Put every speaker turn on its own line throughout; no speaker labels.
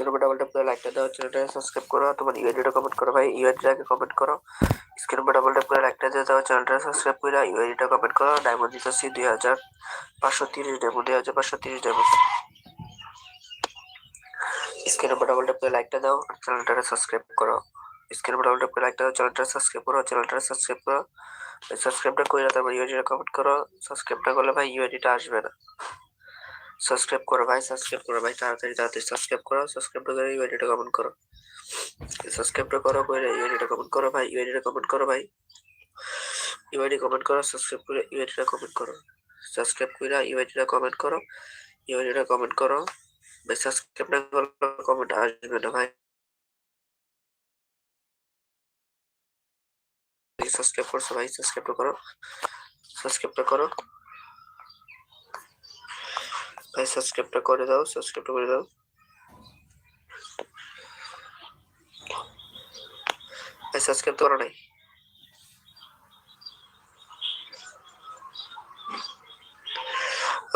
স্ক্রিনের উপর double tap করে লাইকটা দাও চ্যানেলটা সাবস্ক্রাইব করো তোমার ইউআইডিটা কমেন্ট করো ভাই আগে কমেন্ট করো স্ক্রিনের উপর ডাবল ট্যাপ করে লাইকটা দিয়ে দাও চ্যানেলটা সাবস্ক্রাইব করে ইউআইডিটা কমেন্ট করো ডায়মন্ড দিতেছি দুই হাজার পাঁচশো তিরিশ ডায়মন্ড দুই হাজার পাঁচশো তিরিশ ডেমো স্ক্রিন উপর ডাবল ট্যাপ করে লাইকটা দাও চ্যানেলটা সাবস্ক্রাইব করো স্ক্রিন উপর ডাবল ট্যাপ করে লাইকটা দাও চ্যানেলটা সাবস্ক্রাইব করো চ্যানেলটা সাবস্ক্রাইব করো সাবস্ক্রাইবটা করে তারপর ইউআইডিটা কমেন্ট করো সাবস্ক্রাইবটা করলে ভাই ইউআইডিটা আসবে না সাবস্ক্রাইব করো ভাই সাবস্ক্রাইব করো ভাই তাড়াতাড়ি তাড়াতাড়ি সাবস্ক্রাইব করো সাবস্ক্রাইব করে ইউআইডিটা কমেন্ট করো সাবস্ক্রাইব করো করে ইউআইডিটা কমেন্ট করো ভাই ইউআইডিটা কমেন্ট করো ভাই ইউআইডি কমেন্ট করো সাবস্ক্রাইব করে ইউআইডিটা কমেন্ট করো সাবস্ক্রাইব করে ইউআইডিটা কমেন্ট করো ইউআইডিটা কমেন্ট করো
ভাই সাবস্ক্রাইব না করলে কমেন্ট আসবে না ভাই সাবস্ক্রাইব করছো ভাই সাবস্ক্রাইব করো সাবস্ক্রাইব
করো भाई सब्सक्राइब तो कर दो सब्सक्राइब तो कर दो भाई सब्सक्राइब तो करो नहीं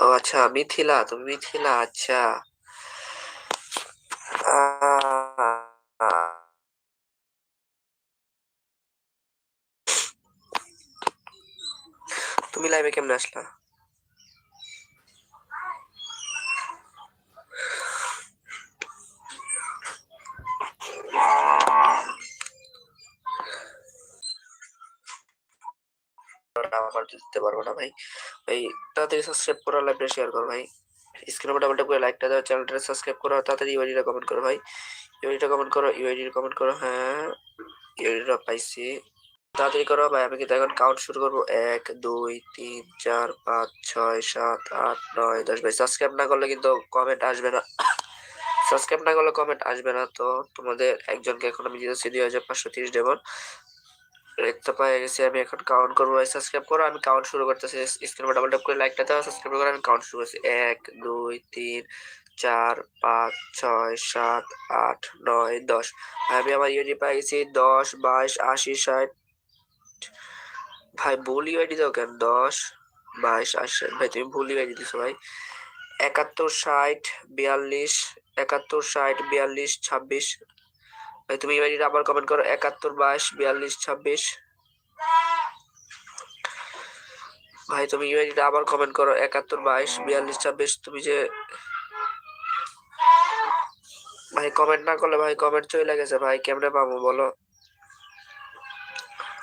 ओ अच्छा मिथिला तो मिथिला अच्छा तुम्हें लाइव कैमने आसला দিতে পারবো না ভাই ভাই তাড়াতাড়ি সাবস্ক্রাইব করো লাইভটা শেয়ার করো ভাই স্ক্রিনে ডাবল করে লাইকটা দাও চ্যানেলটা সাবস্ক্রাইব করো তাড়াতাড়ি ইউআইডিটা e কমেন্ট করো ভাই ইউআইডিটা e কমেন্ট করো ইউআইডিটা e কমেন্ট করো হ্যাঁ ইউআইডিটা পাইছি তাড়াতাড়ি করো ভাই আমি কিন্তু এখন কাউন্ট শুরু করবো এক দুই তিন চার পাঁচ ছয় সাত আট নয় দশ ভাই সাবস্ক্রাইব না করলে কিন্তু কমেন্ট আসবে না সাবস্ক্রাইব না করলে কমেন্ট আসবে না তো তোমাদের একজনকে এখন আমি দিতেছি দুই হাজার পাঁচশো তিরিশ ডেমন দেখতে পেয়ে আমি এখন কাউন্ট করবো সাবস্ক্রাইব করো আমি কাউন্ট শুরু করতেছি স্ক্রিনে ডাবল ট্যাপ করে লাইকটা দাও সাবস্ক্রাইব করো আমি কাউন্ট শুরু করছি এক দুই তিন চার পাঁচ ছয় সাত আট নয় দশ আমি আমার ইউনি পেয়ে গেছি দশ বাইশ আশি ষাট ভাই ভুল ইউআইডি দাও কেন দশ বাইশ আশি ষাট ভাই তুমি ভুল ইউআইডি দিছো ভাই একাত্তর ষাট বিয়াল্লিশ একাত্তর ষাট বিয়াল্লিশ ছাব্বিশ তুমি ইমেজিটা আবার কমেন্ট করো একাত্তর বাইশ বিয়াল্লিশ ছাব্বিশ ভাই তুমি ইমেজিটা আবার কমেন্ট করো একাত্তর বাইশ বিয়াল্লিশ ছাব্বিশ তুমি যে ভাই কমেন্ট না করলে ভাই কমেন্ট চলে গেছে ভাই কেমনে পাবো বলো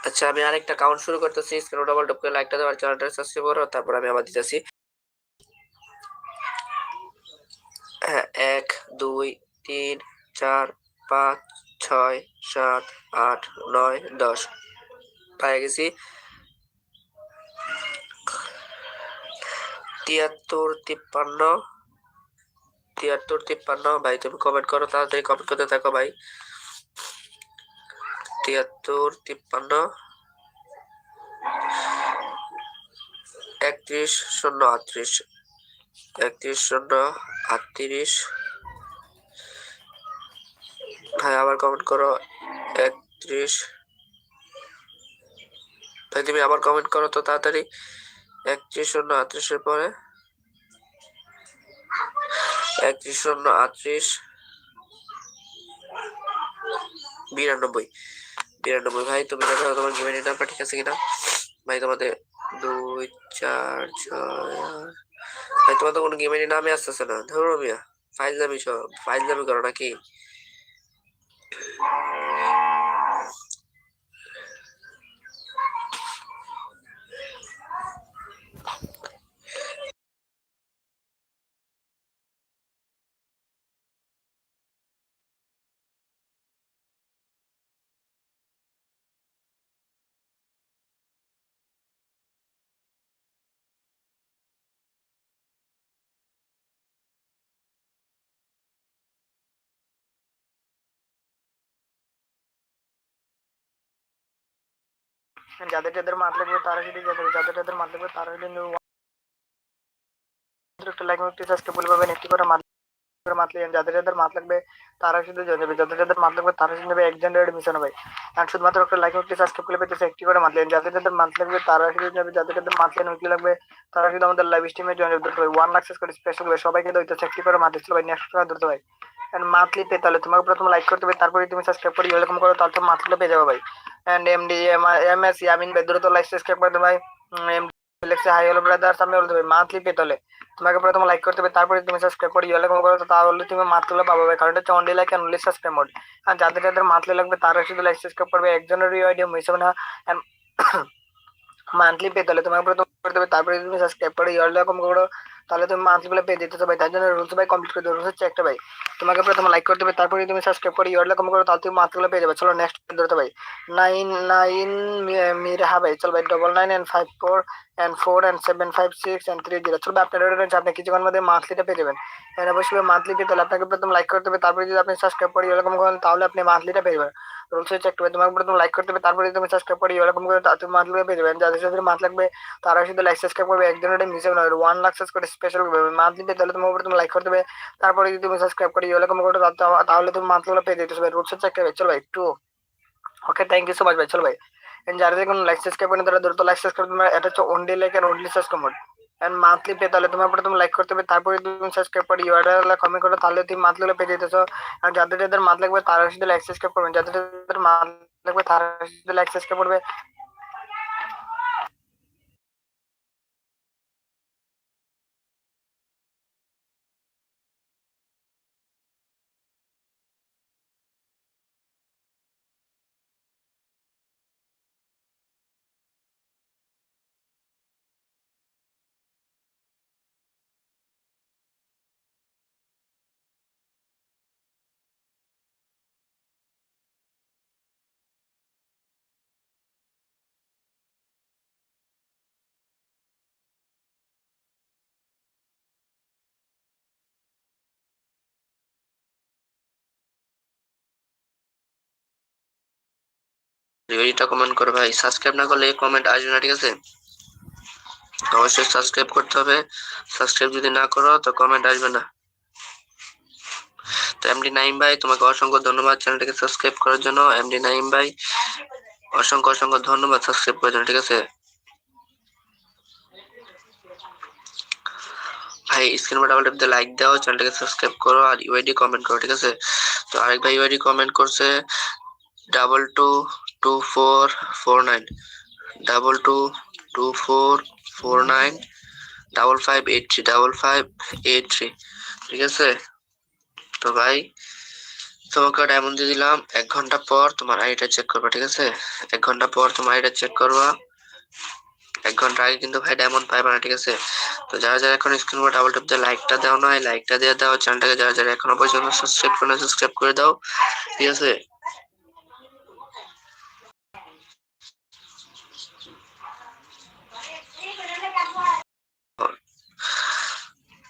আচ্ছা আমি আরেকটা কাউন্ট শুরু করতেছি স্ক্রিন ডবল টপ করে লাইকটা দেওয়ার চ্যানেলটা সাবস্ক্রাইব করো তারপর আমি আবার দিতেছি হ্যাঁ এক দুই তিন চার পাঁচ ছয় সাত আট নয় দশ পায়ে গেছি তিয়াত্তর তিপ্পান্ন তিয়াত্তর তিপ্পান্ন ভাই তুমি কমেন্ট করো তাড়াতাড়ি কমেন্ট করতে থাকো ভাই তিয়াত্তর তিপ্পান্ন একত্রিশ শূন্য আটত্রিশ একত্রিশ শূন্য আটত্রিশ হ্যাঁ আবার কমেন্ট করো একত্রিশ ভাই তুমি আবার কমেন্ট করো তো তাড়াতাড়ি একত্রিশ শূন্য আটত্রিশের পরে একত্রিশ শূন্য আটত্রিশ বিরানব্বই বিরানব্বই ভাই তুমি দেখো তোমার গেমের নাম্বার ঠিক আছে কিনা ভাই তোমাদের দুই চার ছয় ভাই তোমাদের কোনো গেমের নামে আসতেছে না ধরো মিয়া ফাইল দামি সব ফাইল দামি করো নাকি
যাদের যাদের মাঠ লাগবে তারা যদি যাদের যাদের যাদের মাঠ লাগবে তারা সেটি একটা লাইক একটি সাবস্ক্রাইব পাবেন একটি করে মাঠ যাদের যাদের মাত লাগবে তারা শুধু জয়েন যাবে যাদের যাদের মাত লাগবে তারা শুধু একজন রেড মিশন হবে আর শুধুমাত্র একটা লাইক একটি সাবস্ক্রাইব করে পেতেছে একটি করে মাছ লেন যাদের যাদের মাত লাগবে তারা শুধু যাবে যাদের যাদের মাত লেন উইকলি লাগবে তারা শুধু আমাদের লাইভ স্ট্রিমে জয়েন করতে হবে ওয়ান লাখ সাবস্ক্রাইব স্পেশাল হবে সবাইকে দইতে একটি করে মাছ দিতে হবে নেক্সট করে ধরতে হয় এন্ড মান্থলি পে তাহলে তোমাকে প্রথমে লাইক করতে হবে তারপরে তুমি সাবস্ক্রাইব করে এরকম করো তাহলে তো মান্থলি পেয়ে যাবে ভাই and MD M S Yamin ভাই দ্রুত লাইক সাবস্ক্রাইব করে ভাই এমডি লেখছে হাই হ্যালো মান্থলি পেতে হলে তোমাকে প্রথমে লাইক করতে হবে তারপরে তুমি সাবস্ক্রাইব করে ইয়ে লাগবে করো তাহলে তুমি মান্থলি পাবো ভাই কারণ এটা only like only subscribe mode আর যাদের যাদের মান্থলি লাগবে তারা শুধু লাইক সাবস্ক্রাইব করবে একজনের আইডিয়া মিস হবে না মান্থলি পেতে হলে তোমাকে প্রথমে করতে হবে তারপরে তুমি সাবস্ক্রাইব করে ইয়ে লাগবে করো তাহলে তুমি মান্থলি বলে পেয়ে যেতে ভাই তার জন্য রুলস ভাই কমপ্লিট করে দেবো রুলস হচ্ছে একটা ভাই তোমাকে প্রথমে লাইক করতে হবে তারপরে তুমি সাবস্ক্রাইব করে ইয়ারলে কম করো তাহলে তুমি মান্থগুলো পেয়ে যাবে চলো নেক্সট ধরতে ভাই নাইন নাইন হা ভাই চলো ভাই double nine and five four and four and seven five six and three zero চলো আপনার রয়েছে আপনি কিছুক্ষণ মধ্যে মান্থলিটা পেয়ে যাবেন এর অবশ্যই মান্থলি পেয়ে তাহলে আপনাকে প্রথম লাইক করতে হবে তারপরে যদি আপনি সাবস্ক্রাইব করে ইয়ারলে কম করেন তাহলে আপনি মান্থলিটা পেয়ে যাবেন রুলস হচ্ছে একটা তোমাকে প্রথম লাইক করতে হবে তারপরে তুমি সাবস্ক্রাইব করে ইয়ারলে কম করে তাহলে তুমি মান্থলি পেয়ে যাবেন যাদের সাথে মান্থ লাগবে তারা শুধু লাইক সাবস্ক্রাইব করবে একজনের ওটা মিস হবে না one lakh subscribe special monthly নিতে তাহলে তোমার উপরে তুমি লাইক করতে হবে তারপরে যদি তুমি সাবস্ক্রাইব করে ইয়ে কমেন্ট করতে তাহলে তুমি মান্থগুলো পেয়ে দিতে হবে রুটসের চাকরি ভাই চলো একটু okay thank you so much ভাই চলো ভাই এন্ড যারা দেখুন লাইক সাবস্ক্রাইব করেন তারা দ্রুত লাইক সাবস্ক্রাইব তোমরা এটা হচ্ছে ওনলি লাইক আর only subscribe mode and monthly pay তাহলে তুমি উপরে তুমি লাইক করতে হবে তারপরে তুমি সাবস্ক্রাইব করে ইউআরএল কমেন্ট করো তাহলে তুমি মান্থলি পেয়ে যেতেছো আর যাদের যাদের মান্থ লাগবে তারা শুধু লাইক সাবস্ক্রাইব করবে যাদের যাদের মান্থ লাগবে তারা শুধু লাইক সাবস্ক্রাইব করবে
ভিডিওটা কমেন্ট করো ভাই সাবস্ক্রাইব না করলে কমেন্ট আসবে না ঠিক আছে অবশ্যই সাবস্ক্রাইব করতে হবে সাবস্ক্রাইব যদি না করো তো কমেন্ট আসবে না তো এমডি নাইম ভাই তোমাকে অসংখ্য ধন্যবাদ চ্যানেলটাকে সাবস্ক্রাইব করার জন্য এমডি নাইম ভাই অসংখ্য অসংখ্য ধন্যবাদ সাবস্ক্রাইব করার জন্য ঠিক আছে ভাই স্ক্রিন ডাবল টিপ দিয়ে লাইক দাও চ্যানেলটাকে সাবস্ক্রাইব করো আর ইউআইডি কমেন্ট করো ঠিক আছে তো আরেক ভাই ইউআইডি কমেন্ট করছে double two two four four nine double two two four four nine double five eight three double five eight three ঠিক আছে তো ভাই তোমাকে ডায়মন্ড দিয়ে দিলাম এক ঘন্টা পর তোমার আইডিটা চেক করবা ঠিক আছে এক ঘন্টা পর তোমার আইডিটা চেক করবা এক ঘন্টা আগে কিন্তু ভাই ডায়মন্ড পাইবা না ঠিক আছে তো যারা যারা এখন স্ক্রিন উপর ডাবল ট্যাপ দিয়ে লাইকটা দাও না লাইকটা দিয়ে দাও চ্যানেলটাকে যারা যারা এখনো পর্যন্ত সাবস্ক্রাইব করে সাবস্ক্রাইব করে দাও ঠিক আছে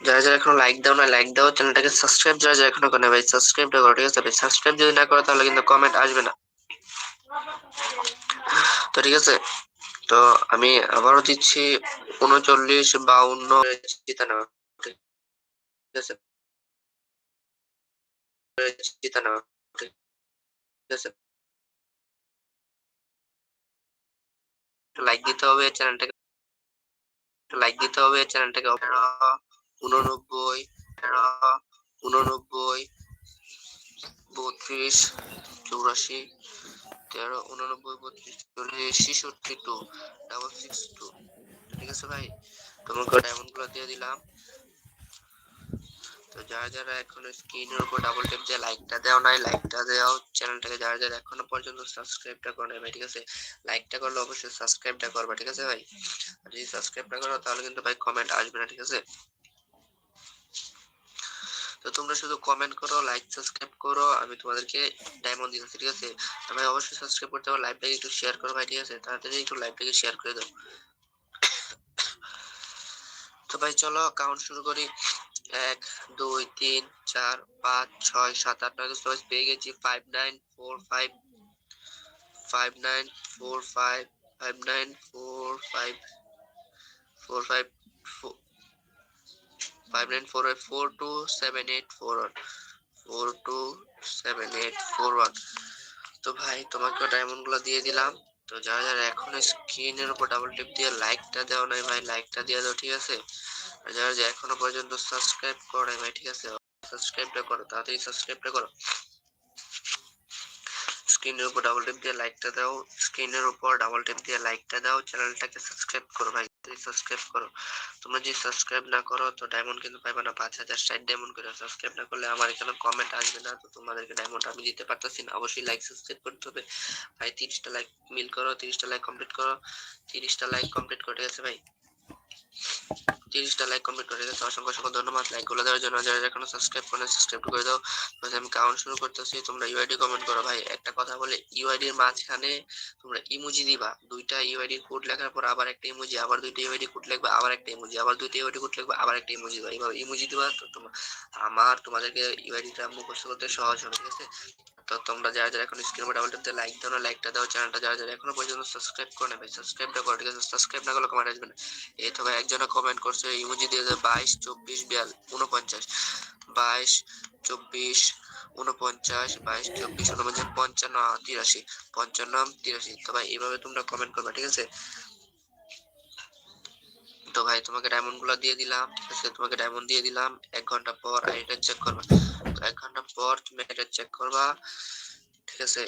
যারা যারা এখনো লাইক দাও না লাইক দাও চ্যানেলটাকে সাবস্ক্রাইব যারা যারা এখনো করে ভাই সাবস্ক্রাইব করো ঠিক আছে ভাই সাবস্ক্রাইব যদি না করো তাহলে কিন্তু কমেন্ট আসবে না তো ঠিক আছে তো আমি আবারও দিচ্ছি উনচল্লিশ
বাউন্ন ঠিক আছে লাইক দিতে হবে চ্যানেলটাকে
লাইক দিতে হবে চ্যানেলটাকে উননব্বই উননব্বই বত্রিশ চৌরাশি তেরো উননব্বই বত্রিশ চল্লিশ ছেষট্টি টু ডাবল সিক্স টু ঠিক আছে ভাই তোমাকে ডায়মন্ড গুলো দিয়ে দিলাম তো যারা যারা এখনো স্ক্রিনের উপর ডাবল টেপ দিয়ে লাইকটা দেওয়া নাই লাইকটা দেওয়া চ্যানেলটাকে যারা যারা এখনো পর্যন্ত সাবস্ক্রাইবটা করে নাই ভাই ঠিক আছে লাইকটা করলে অবশ্যই সাবস্ক্রাইবটা করবে ঠিক আছে ভাই আর যদি সাবস্ক্রাইবটা করো তাহলে কিন্তু ভাই কমেন্ট আসবে না ঠিক আছে তো তোমরা শুধু কমেন্ট করো লাইক সাবস্ক্রাইব করো আমি তোমাদেরকে ডায়মন্ড দিতে ঠিক আছে আমি অবশ্যই সাবস্ক্রাইব করতে হবে লাইভটাকে একটু শেয়ার করো ভাই ঠিক আছে তাড়াতাড়ি একটু লাইভটাকে শেয়ার করে দাও তো ভাই চলো কাউন্ট শুরু করি এক দুই তিন চার পাঁচ ছয় সাত আট নয় দশ পেয়ে গেছি five nine four five five nine four five five nine four five four five four five nine four four two seven eight four one four two seven eight four one তো ভাই তোমাকে ডায়মন্ডগুলো দিয়ে দিলাম তো যারা যারা এখন স্ক্রিনের উপর ডাবল টিপ দিয়ে লাইকটা দেওয়া নাই ভাই লাইকটা দিয়ে দাও ঠিক আছে আর যারা যারা এখনো পর্যন্ত সাবস্ক্রাইব করো নাই ভাই ঠিক আছে সাবস্ক্রাইবটা করো তাড়াতাড়ি সাবস্ক্রাইবটা করো স্ক্রিনের উপর ডাবল টিপ দিয়ে লাইকটা দাও স্ক্রিনের উপর ডাবল টিপ দিয়ে লাইকটা দাও চ্যানেলটাকে সাবস্ক্রাইব করো ভাই সাবস্ক্রাইব করো তোমরা যদি সাবস্ক্রাইব না করো তো ডায়মন্ড কিন্তু পাইবা না পাঁচ হাজার ষাট ডায়মন্ড করে সাবস্ক্রাইব না করলে আমার এখানে কমেন্ট আসবে না তো তোমাদেরকে ডায়মন্ড আমি দিতে পারতেছি না অবশ্যই লাইক সাবস্ক্রাইব করতে হবে ভাই তিরিশটা লাইক মিল করো তিরিশটা লাইক কমপ্লিট করো তিরিশটা লাইক কমপ্লিট করে গেছে ভাই তিরিশটা লাইক কমপ্লিট করে গেছে অসংখ্য অসংখ্য ধন্যবাদ লাইকগুলো দেওয়ার জন্য যারা এখনো সাবস্ক্রাইব করে সাবস্ক্রাইব করে দাও আমি কাউন্ট শুরু করতেছি তোমরা ইউআইডি কমেন্ট করো ভাই একটা কথা বলে এর মাঝখানে তোমরা ইমোজি দিবা দুইটা ইউআইডি কোড লেখার পর আবার একটা ইমোজি আবার দুইটা ইউআইডি কোড লিখবা আবার একটা ইমোজি আবার দুইটা ইউআইডি কোড লিখবা আবার একটা ইমোজি দিবা এবার ইমোজি দিবা তো তোমার আমার তোমাদেরকে টা মুখস্থ করতে সহজ হবে ঠিক আছে তো তোমরা যারা যারা এখন স্ক্রিনে ডাবল ট্যাপ লাইক দাও না লাইকটা দাও চ্যানেলটা যারা যারা এখনো পর্যন্ত সাবস্ক্রাইব করে নেবে সাবস্ক্রাইবটা করো ঠিক আছে সাবস্ক্রাইব না করলে কমেন্ট আসবে না এই তো একজনে কমেন্ট করছে বছরে ইমোজি দিয়ে দেয় বাইশ চব্বিশ বিয়াল উনপঞ্চাশ বাইশ চব্বিশ উনপঞ্চাশ বাইশ চব্বিশ উনপঞ্চাশ পঞ্চান্ন তিরাশি পঞ্চান্ন তিরাশি তো ভাই এইভাবে তোমরা কমেন্ট করবে ঠিক আছে তো ভাই তোমাকে ডায়মন্ড গুলো দিয়ে দিলাম ঠিক আছে তোমাকে ডায়মন্ড দিয়ে দিলাম এক ঘন্টা পর আর এটা চেক করবা তো এক ঘন্টা পর তুমি এটা চেক করবা ঠিক আছে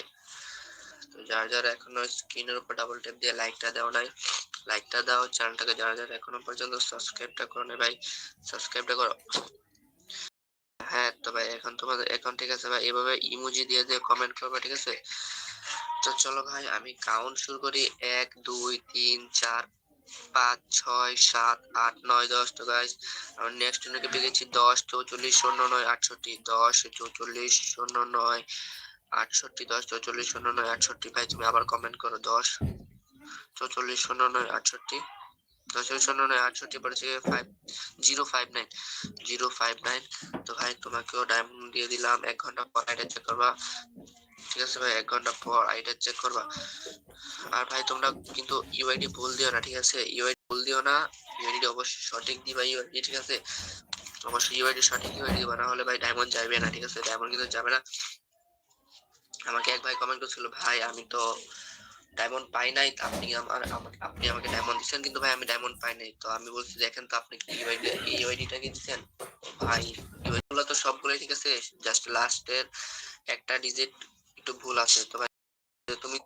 তো যার যার এখনো স্ক্রিনের উপর ডাবল ট্যাপ দিয়ে লাইকটা দেওয়া নাই লাইকটা দাও চ্যানেলটাকে যারা যারা এখনো পর্যন্ত সাবস্ক্রাইবটা করো না ভাই সাবস্ক্রাইবটা করো হ্যাঁ তো ভাই এখন তোমাদের এখন ঠিক আছে ভাই এভাবে ইমোজি দিয়ে দিয়ে কমেন্ট করবে ঠিক আছে তো চলো ভাই আমি কাউন্ট শুরু করি এক দুই তিন চার পাঁচ ছয় সাত আট নয় দশ তো গাইজ আমার নেক্সট জনকে পেয়েছি দশ চৌচল্লিশ শূন্য নয় আটষট্টি দশ চৌচল্লিশ শূন্য নয় আটষট্টি দশ চৌচল্লিশ শূন্য নয় আটষট্টি ভাই তুমি আবার কমেন্ট করো দশ চৌচল্লিশ শূন্য নয় আটষট্টি চৌচল্লিশ শূন্য নয় আটষট্টি পড়েছে five zero five nine zero five nine তো ভাই তোমাকেও ডায়মন্ড দিয়ে দিলাম এক ঘন্টা পর আইডা চেক করবা ঠিক আছে ভাই এক ঘন্টা পর আইডা চেক করবা আর ভাই তোমরা কিন্তু ইউআইডি ভুল দিও না ঠিক আছে ইউআইডি ভুল দিও না ইউআইডি অবশ্যই সঠিক দিবা ইউআইডি ঠিক আছে অবশ্যই ইউআইডি সঠিক ইউআইডি দিবা না হলে ভাই ডায়মন্ড যাবে না ঠিক আছে ডায়মন্ড কিন্তু যাবে না আমাকে এক ভাই কমেন্ট করছিল ভাই আমি তো ডায়মন্ড পাই নাই আপনি আমার আপনি আমাকে ডায়মন্ড দিচ্ছেন কিন্তু ভাই আমি ডায়মন্ড পাই নাই তো আমি বলছি দেখেন তো আপনি কি ইউআইডিটা e e কি দিচ্ছেন ভাই ইউআইডিগুলো e তো সবগুলোই ঠিক আছে জাস্ট লাস্টের একটা ডিজিট একটু ভুল আছে তো ভাই তুমি